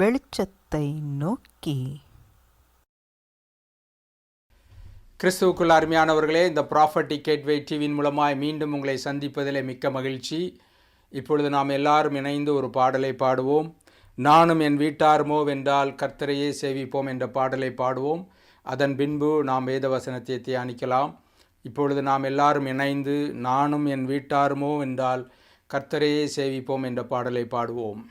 வெளிச்சத்தை நோக்கி. கிறிஸ்துவுக்குள் அருமையானவர்களே இந்த ப்ராஃபர்ட்டி கேட்வே டிவியின் மூலமாய் மீண்டும் உங்களை சந்திப்பதிலே மிக்க மகிழ்ச்சி. இப்பொழுது நாம் எல்லாரும் இணைந்து ஒரு பாடலை பாடுவோம். நானும் என் வீட்டாருமோ வென்றால் கர்த்தரையே சேவிப்போம் என்ற பாடலை பாடுவோம். அதன் பின்பு நாம் வேதவசனத்தை தியானிக்கலாம். இப்பொழுது நாம் எல்லாரும் இணைந்து நானும் என் வீட்டாருமோ என்றால் கர்த்தரையே சேவிப்போம் என்ற பாடலை பாடுவோம்.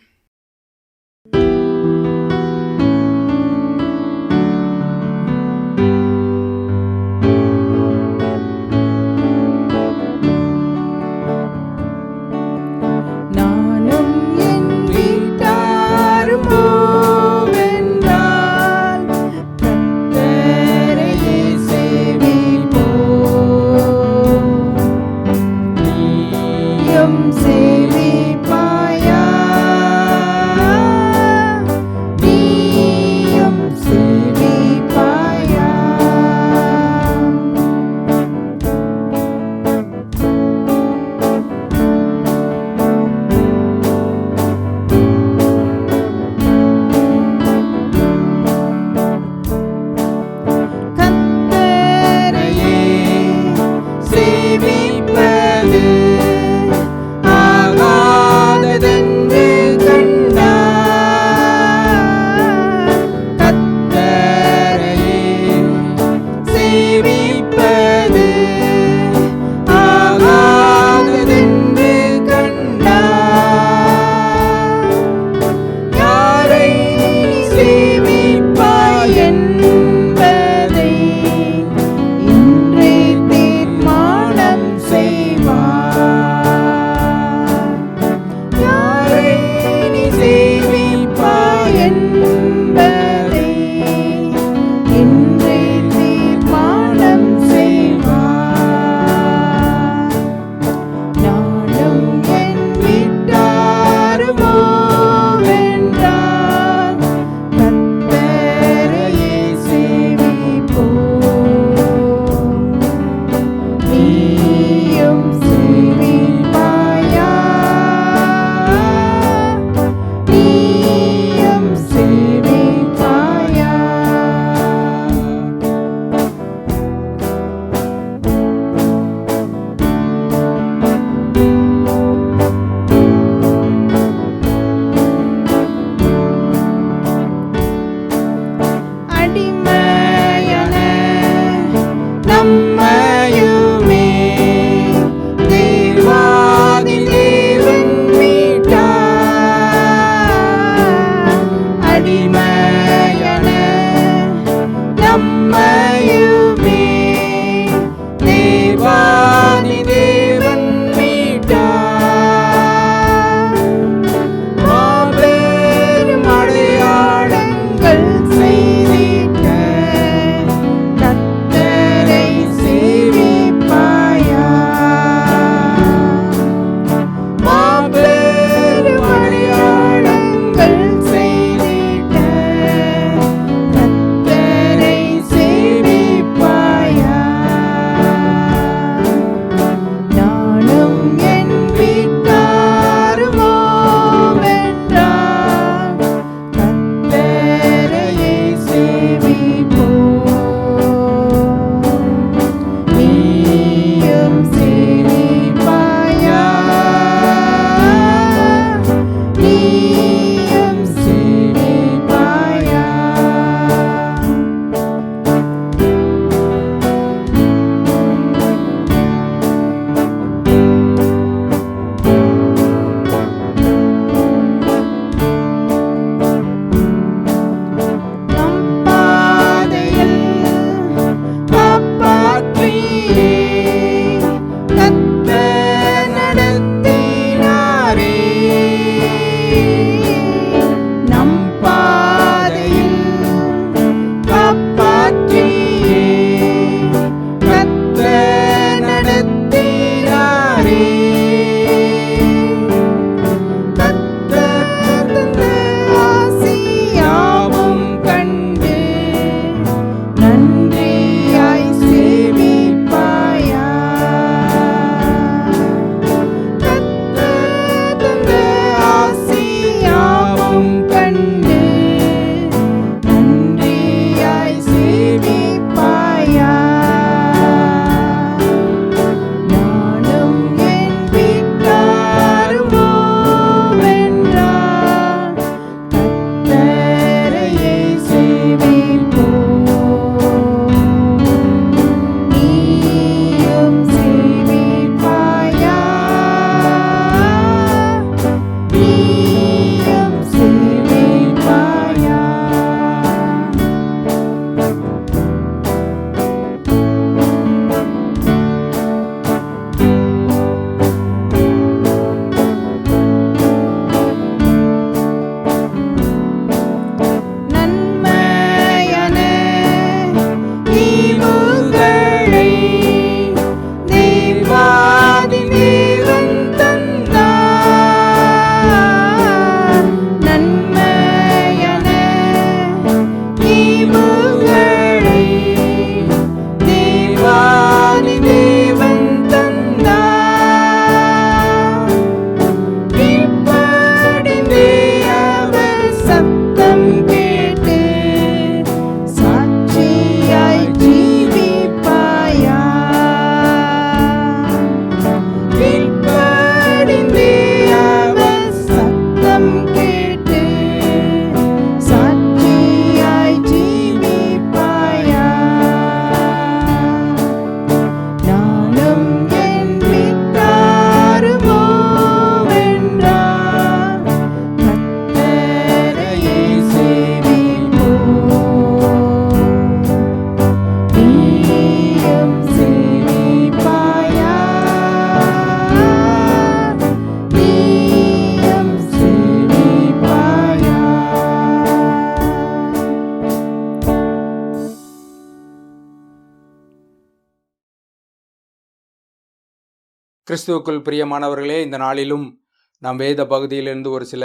கிறிஸ்துவுக்குள் பிரியமானவர்களே இந்த நாளிலும் நாம் வேத பகுதியிலிருந்து ஒரு சில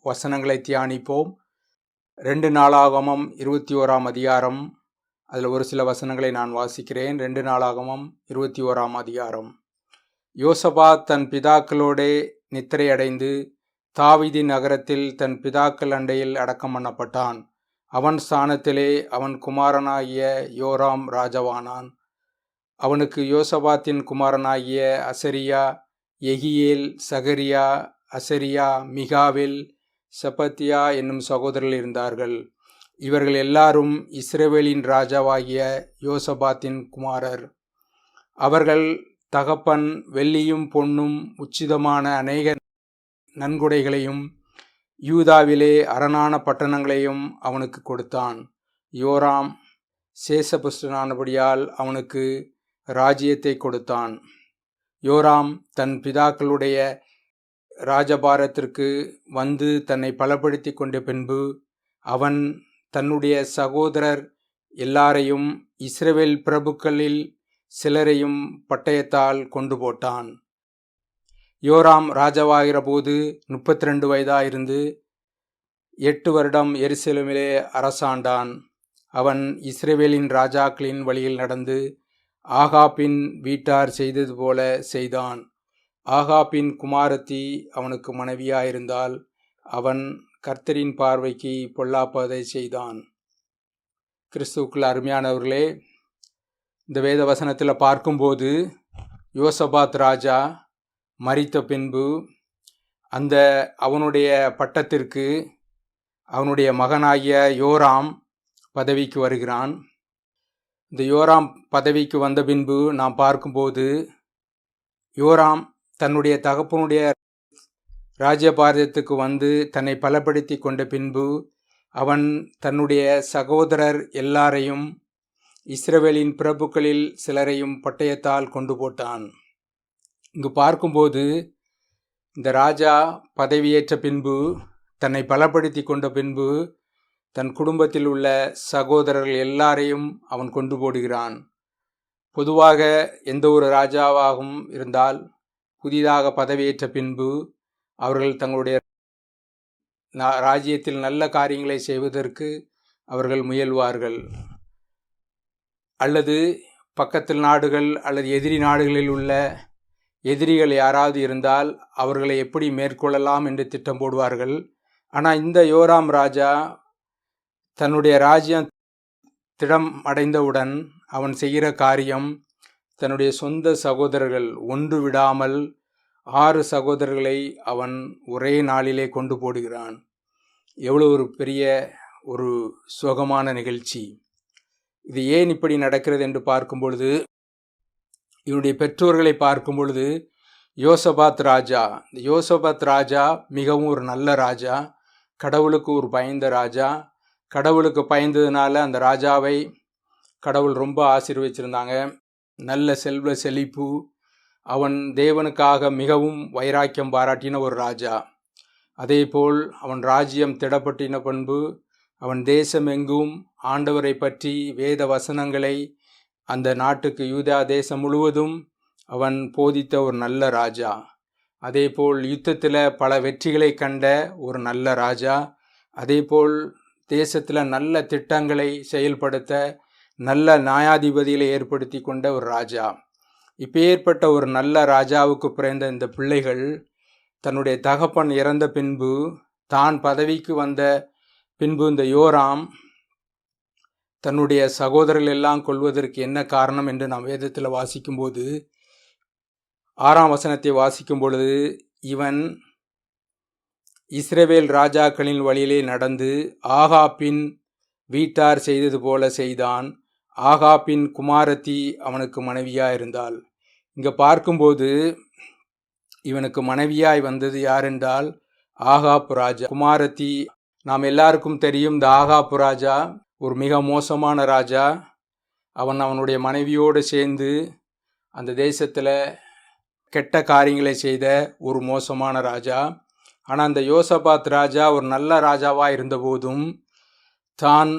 வசனங்களை தியானிப்போம். ரெண்டு நாளாகமம் இருபத்தி ஓராம் அதிகாரம். அதில் ஒரு சில வசனங்களை நான் வாசிக்கிறேன். ரெண்டு நாளாகமம் இருபத்தி ஓராம் அதிகாரம். யோசபா தன் பிதாக்களோடே நித்திரையடைந்து தாவிதி நகரத்தில் தன் பிதாக்கள் அண்டையில் அடக்கம் பண்ணப்பட்டான். அவன் ஸ்தானத்திலே அவன் குமாரனாகிய யோராம் ராஜவானான். அவனுக்கு யோசபாத்தின் குமாரனாகிய அசரியா எகியேல் சகரியா அசரியா மிகாவில் செபத்தியா என்னும் சகோதரர்கள் இருந்தார்கள். இவர்கள் எல்லாரும் இஸ்ரேவேலின் ராஜாவாகிய யோசபாத்தின் குமாரர். அவர்கள் தகப்பன் வெள்ளியும் பொன்னும் உச்சிதமான அநேக நன்கொடைகளையும் யூதாவிலே அரணான பட்டணங்களையும் அவனுக்கு கொடுத்தான். யோராம் சேசபுஷ்டனானபடியால் அவனுக்கு ராஜ்யத்தை கொடுத்தான். யோராம் தன் பிதாக்களுடைய ராஜபாரத்திற்கு வந்து தன்னை பலப்படுத்தி கொண்ட பின்பு அவன் தன்னுடைய சகோதரர் எல்லாரையும் இஸ்ரேவேல் பிரபுக்களில் சிலரையும் பட்டயத்தால் கொண்டு போட்டான். யோராம் ராஜாவாகிற போது முப்பத்தி ரெண்டு வயதாயிருந்து எட்டு வருடம் எருசலேமிலே அரசாண்டான். அவன் இஸ்ரேவேலின் ராஜாக்களின் வழியில் நடந்து ஆகாப்பின் வீட்டார் செய்தது போல செய்தான். ஆகாப்பின் குமாரத்தி அவனுக்கு மனைவியாயிருந்தால் அவன் கர்த்தரின் பார்வைக்கு பொல்லாப்பதை செய்தான். கிறிஸ்துக்கள் அருமையானவர்களே இந்த வேத வசனத்தில் பார்க்கும்போது யோசபாத் ராஜா மரித்த பின்பு அந்த அவனுடைய பட்டத்திற்கு அவனுடைய மகனாகிய யோராம் பதவிக்கு வருகிறான். இந்த யோராம் பதவிக்கு வந்த பின்பு நாம் பார்க்கும்போது யோராம் தன்னுடைய தகப்பனுடைய ராஜ்யபாரதத்துக்கு வந்து தன்னை பலப்படுத்தி கொண்ட பின்பு அவன் தன்னுடைய சகோதரர் எல்லாரையும் இஸ்ரவேலின் பிரபுக்களில் சிலரையும் பட்டயத்தால் கொண்டு போட்டான். இங்கு பார்க்கும்போது இந்த ராஜா பதவியேற்ற பின்பு தன்னை பலப்படுத்தி கொண்ட பின்பு தன் குடும்பத்தில் உள்ள சகோதரர்கள் எல்லாரையும் அவன் கொண்டு போடுகிறான். பொதுவாக எந்த ஒரு ராஜாவாகவும் இருந்தால் புதிதாக பதவியேற்ற பின்பு அவர்கள் தங்களுடைய ராஜ்யத்தில் நல்ல காரியங்களை செய்வதற்கு அவர்கள் முயல்வார்கள். அல்லது பக்கத்தில் நாடுகள் அல்லது எதிரி நாடுகளில் உள்ள எதிரிகள் யாராவது இருந்தால் அவர்களை எப்படி மேற்கொள்ளலாம் என்று திட்டம் போடுவார்கள். ஆனால் இந்த யோராம் ராஜா தன்னுடைய ராஜ்யம் திடம் அடைந்தவுடன் அவன் செய்கிற காரியம் தன்னுடைய சொந்த சகோதரர்கள் ஒன்று விடாமல் ஆறு சகோதரர்களை அவன் ஒரே நாளிலே கொண்டு போடுகிறான். எவ்வளோ ஒரு பெரிய ஒரு சுகமான நிகழ்ச்சி. இது ஏன் இப்படி நடக்கிறது என்று பார்க்கும் பொழுது இவனுடைய பெற்றோர்களை பார்க்கும் பொழுது யோசபாத் ராஜா இந்த யோசபாத் ராஜா மிகவும் ஒரு நல்ல ராஜா கடவுளுக்கு ஒரு பயந்த ராஜா கடவுளுக்கு பயந்ததுனால அந்த ராஜாவை கடவுள் ரொம்ப ஆசீர்வச்சிருந்தாங்க. நல்ல செல்வ செழிப்பு அவன் தேவனுக்காக மிகவும் வைராக்கியம் பாராட்டின ஒரு ராஜா. அதேபோல் அவன் ராஜ்யம் திடப்பட்டின பண்பு அவன் தேசம் எங்கும் ஆண்டவரை பற்றி வேத வசனங்களை அந்த நாட்டுக்கு யூதா தேசம் முழுவதும் அவன் போதித்த ஒரு நல்ல ராஜா. அதேபோல் யுத்தத்தில் பல வெற்றிகளை கண்ட ஒரு நல்ல ராஜா. அதேபோல் தேசத்தில் நல்ல திட்டங்களை செயல்படுத்த நல்ல நியாயாதிபதிகளை ஏற்படுத்தி கொண்ட ஒரு ராஜா. இப்போ ஏற்பட்ட ஒரு நல்ல ராஜாவுக்கு பிறந்த இந்த பிள்ளைகள் தன்னுடைய தகப்பன் இறந்த பின்பு தான் பதவிக்கு வந்த பின்பு இந்த யோராம் தன்னுடைய சகோதரர்கள் எல்லாம் கொள்வதற்கு என்ன காரணம் என்று நாம் வேதத்தில் வாசிக்கும்போது ஆறாம் வசனத்தை வாசிக்கும் பொழுது இவன் இஸ்ரவேல் ராஜாக்களின் வழியிலே நடந்து ஆகாப்பின் வீட்டார் செய்தது போல செய்தான். ஆகாப்பின் குமாரத்தி அவனுக்கு மனைவியாக இருந்தாள். இங்கே பார்க்கும்போது இவனுக்கு மனைவியாய் வந்தது யாரென்றால் ஆகாப் ராஜா. குமாரத்தி நாம் எல்லாருக்கும் தெரியும் இந்த ஆகாப் ராஜா ஒரு மிக மோசமான ராஜா. அவன் அவனுடைய மனைவியோடு சேர்ந்து அந்த தேசத்தில் கெட்ட காரியங்களை செய்த ஒரு மோசமான ராஜா. ஆனால் அந்த யோசபாத் ராஜா ஒரு நல்ல ராஜாவாக இருந்தபோதும் தான்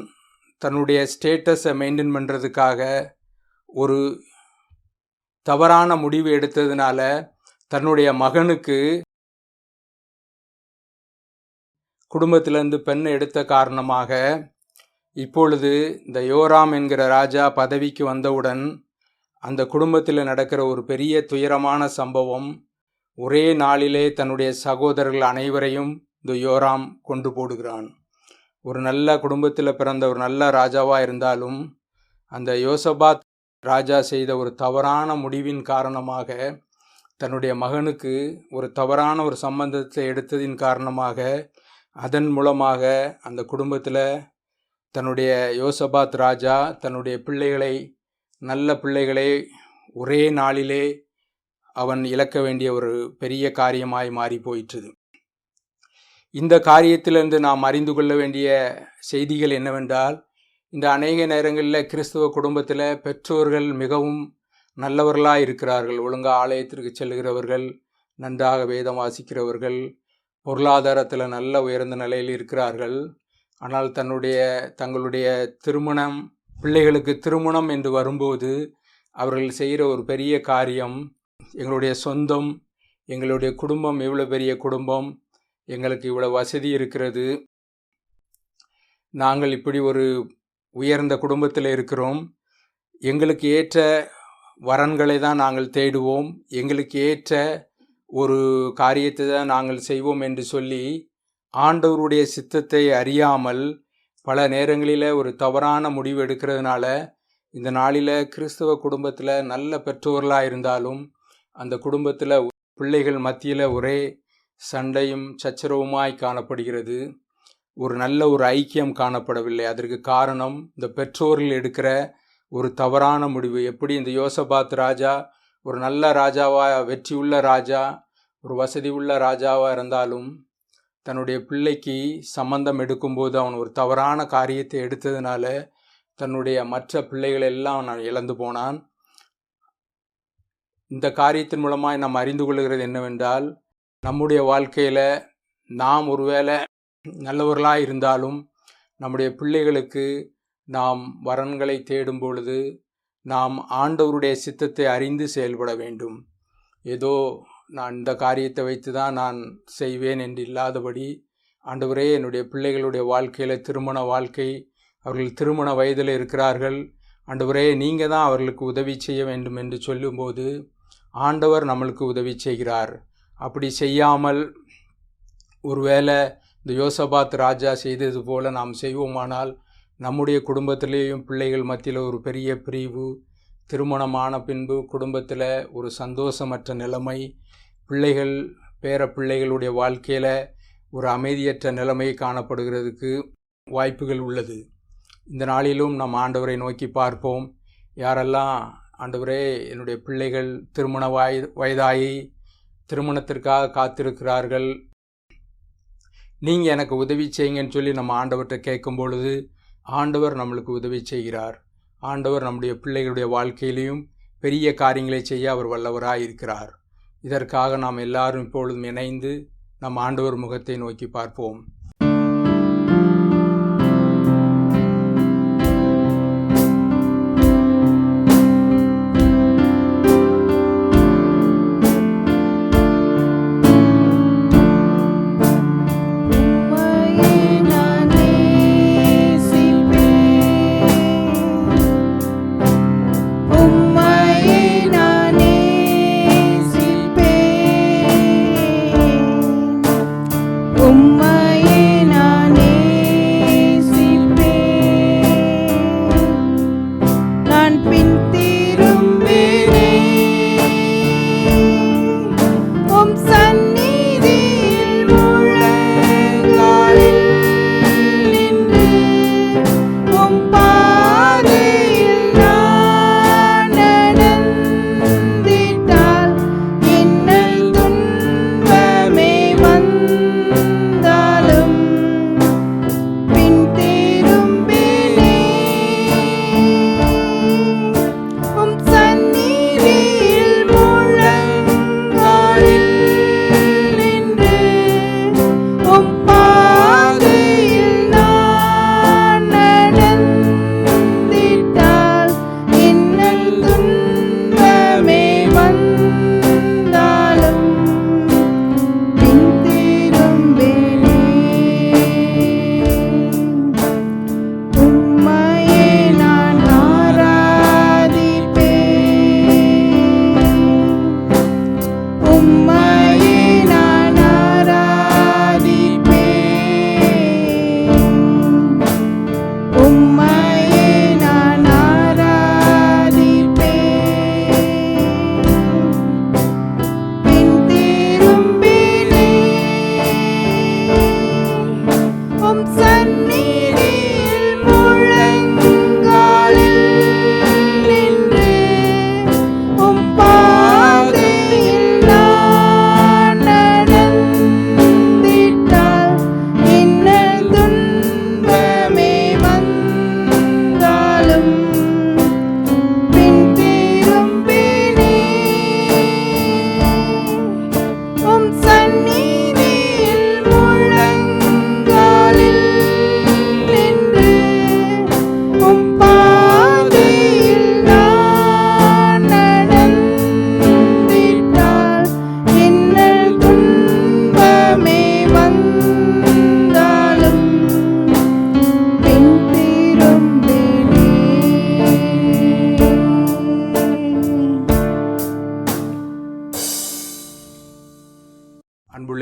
தன்னுடைய ஸ்டேட்டஸை மெயின்டைன் பண்ணுறதுக்காக ஒரு தவறான முடிவு எடுத்ததுனால தன்னுடைய மகனுக்கு குடும்பத்திலேருந்து பெண் எடுத்த காரணமாக இப்பொழுது இந்த யோராம் என்கிற ராஜா பதவிக்கு வந்தவுடன் அந்த குடும்பத்தில் நடக்கிற ஒரு பெரிய துயரமான சம்பவம் ஒரே நாளிலே தன்னுடைய சகோதரர்கள் அனைவரையும் இந்த யோராம் கொண்டு போடுகிறான். ஒரு நல்ல குடும்பத்தில் பிறந்த ஒரு நல்ல ராஜாவாக இருந்தாலும் அந்த யோசபாத் ராஜா செய்த ஒரு தவறான முடிவின் காரணமாக தன்னுடைய மகனுக்கு ஒரு தவறான ஒரு சம்பந்தத்தை எடுத்ததின் காரணமாக அதன் மூலமாக அந்த குடும்பத்தில் தன்னுடைய யோசபாத் ராஜா தன்னுடைய பிள்ளைகளை நல்ல பிள்ளைகளை ஒரே நாளிலே அவன் இழக்க வேண்டிய ஒரு பெரிய காரியமாய் மாறி போயிற்றது. இந்த காரியத்திலிருந்து நாம் அறிந்து கொள்ள வேண்டிய செய்திகள் என்னவென்றால் இந்த அநேக நேரங்களில் கிறிஸ்துவ குடும்பத்தில் பெற்றோர்கள் மிகவும் நல்லவர்களாக இருக்கிறார்கள். ஒழுங்காக ஆலயத்திற்கு செல்கிறவர்கள் நன்றாக வேதம் வாசிக்கிறவர்கள் பொருளாதாரத்தில் நல்ல உயர்ந்த நிலையில் இருக்கிறார்கள். ஆனால் தன்னுடைய தங்களுடைய திருமணம் பிள்ளைகளுக்கு திருமணம் என்று வரும்போது அவர்கள் செய்கிற ஒரு பெரிய காரியம் எங்களுடைய சொந்தம் எங்களுடைய குடும்பம் இவ்வளோ பெரிய குடும்பம் எங்களுக்கு இவ்வளோ வசதி இருக்கிறது. நாங்கள் இப்படி ஒரு உயர்ந்த குடும்பத்தில் இருக்கிறோம். எங்களுக்கு ஏற்ற வரன்களை தான் நாங்கள் தேடுவோம். எங்களுக்கு ஏற்ற ஒரு காரியத்தை தான் நாங்கள் செய்வோம் என்று சொல்லி ஆண்டவருடைய சித்தத்தை அறியாமல் பல நேரங்களில் ஒரு தவறான முடிவு எடுக்கிறதுனால இந்த நாளில் கிறிஸ்தவ குடும்பத்தில் நல்ல பெற்றோர்களாக இருந்தாலும் அந்த குடும்பத்தில் பிள்ளைகள் மத்தியில் ஒரே சண்டையும் சச்சரவுமாய் காணப்படுகிறது. ஒரு நல்ல ஒரு ஐக்கியம் காணப்படவில்லை. அதற்கு காரணம் இந்த பெற்றோர்கள் எடுக்கிற ஒரு தவறான முடிவு. எப்படி இந்த யோசபாத் ராஜா ஒரு நல்ல ராஜாவாக வெற்றியுள்ள ராஜா ஒரு வசதி உள்ள ராஜாவாக இருந்தாலும் தன்னுடைய பிள்ளைக்கு சம்பந்தம் எடுக்கும்போது அவன் ஒரு தவறான காரியத்தை எடுத்ததுனால தன்னுடைய மற்ற பிள்ளைகள் எல்லாம் நான் இழந்து போனான். இந்த காரியத்தின் மூலமாக நாம் அறிந்து கொள்கிறது என்னவென்றால் நம்முடைய வாழ்க்கையில் நாம் ஒருவேளை நல்லவர்களாக இருந்தாலும் நம்முடைய பிள்ளைகளுக்கு நாம் வரன்களை தேடும் பொழுது நாம் ஆண்டவருடைய சித்தத்தை அறிந்து செயல்பட வேண்டும். ஏதோ நான் இந்த காரியத்தை வைத்து தான் நான் செய்வேன் என்று இல்லாதபடி ஆண்டவரே என்னுடைய பிள்ளைகளுடைய வாழ்க்கையில் திருமண வாழ்க்கை அவர்கள் திருமண வயதில் இருக்கிறார்கள் ஆண்டவரே நீங்கள் தான் அவர்களுக்கு உதவி செய்ய வேண்டும் என்று சொல்லும்போது ஆண்டவர் நம்மளுக்கு உதவி செய்கிறார். அப்படி செய்யாமல் ஒருவேளை இந்த யோசபாத் ராஜா செய்தது போல நாம் செய்வோமானால் நம்முடைய குடும்பத்திலேயும் பிள்ளைகள் மத்தியில் ஒரு பெரிய பிரிவு திருமணமான பின்பு குடும்பத்தில் ஒரு சந்தோஷமற்ற நிலைமை பிள்ளைகள் பேர பிள்ளைகளுடைய வாழ்க்கையில் ஒரு அமைதியற்ற நிலைமை காணப்படுகிறதுக்கு வாய்ப்புகள் உள்ளது. இந்த நாளிலும் நம் ஆண்டவரை நோக்கி பார்ப்போம். யாரெல்லாம் ஆண்டவரே என்னுடைய பிள்ளைகள் திருமண வய வயதாகி திருமணத்திற்காக காத்திருக்கிறார்கள். நீங்கள் எனக்கு உதவி செய்யுங்கன்னு சொல்லி நம்ம ஆண்டவர்கிட்ட கேட்கும் பொழுது ஆண்டவர் நம்மளுக்கு உதவி செய்கிறார். ஆண்டவர் நம்முடைய பிள்ளைகளுடைய வாழ்க்கையிலையும் பெரிய காரியங்களை செய்ய அவர் வல்லவராக இருக்கிறார். இதற்காக நாம் எல்லாரும் இப்பொழுதும் இணைந்து நம் ஆண்டவர் முகத்தை நோக்கி பார்ப்போம்.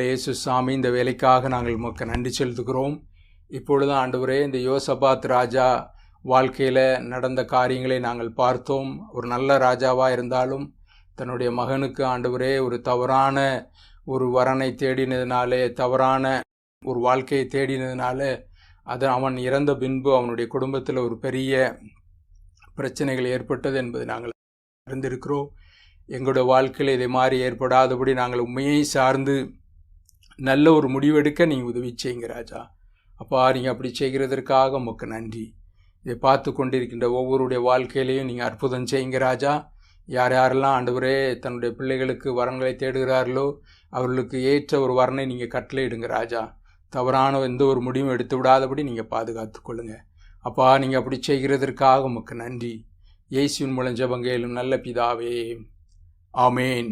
இயேசு சாமி இந்த வேலைக்காக நாங்கள் உமக்கு நன்றி செலுத்துகிறோம். இப்பொழுது ஆண்டவரே இந்த யோசபாத் ராஜா வாழ்க்கையில் நடந்த காரியங்களை நாங்கள் பார்த்தோம். ஒரு நல்ல ராஜாவாக இருந்தாலும் தன்னுடைய மகனுக்கு ஆண்டவரே ஒரு தவறான ஒரு வரனை தேடினதுனாலே தவறான ஒரு வாழ்க்கையை தேடினதுனால அது அவன் இறந்த பின்பு அவனுடைய குடும்பத்தில் ஒரு பெரிய பிரச்சனைகள் ஏற்பட்டது என்பது நாங்கள் அறிந்திருக்கிறோம். எங்களுடைய வாழ்க்கையில் இதை மாதிரி ஏற்படாதபடி நாங்கள் உண்மையை சார்ந்து நல்ல ஒரு முடிவெடுக்க நீங்கள் உதவி செய்யுங்க ராஜா. அப்பா நீங்கள் அப்படி செய்கிறதற்காக உமக்கு நன்றி. இதை பார்த்து கொண்டிருக்கின்ற ஒவ்வொருடைய வாழ்க்கையிலையும் நீங்கள் அற்புதம் செய்யுங்க ராஜா. யார் யாரெல்லாம் ஆண்டவரே தன்னுடைய பிள்ளைகளுக்கு வரன்களை தேடுகிறார்களோ அவர்களுக்கு ஏற்ற ஒரு வரனை நீங்கள் கட்டளையிடுங்க ராஜா. தவறான எந்த ஒரு முடிவும் எடுத்து விடாதபடி நீங்கள் பாதுகாத்து கொள்ளுங்க. அப்பா நீங்கள் அப்படி செய்கிறதற்காக உமக்கு நன்றி. இயேசுவின் மூலம் ஜபங்கையிலும் நல்ல பிதாவே. ஆமேன்.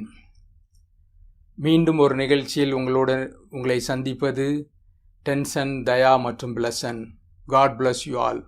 மீண்டும் ஒரு நிகழ்ச்சியில் உங்களோட உங்களை சந்திப்பது டென்சன் தயா மற்றும் blessing God bless you all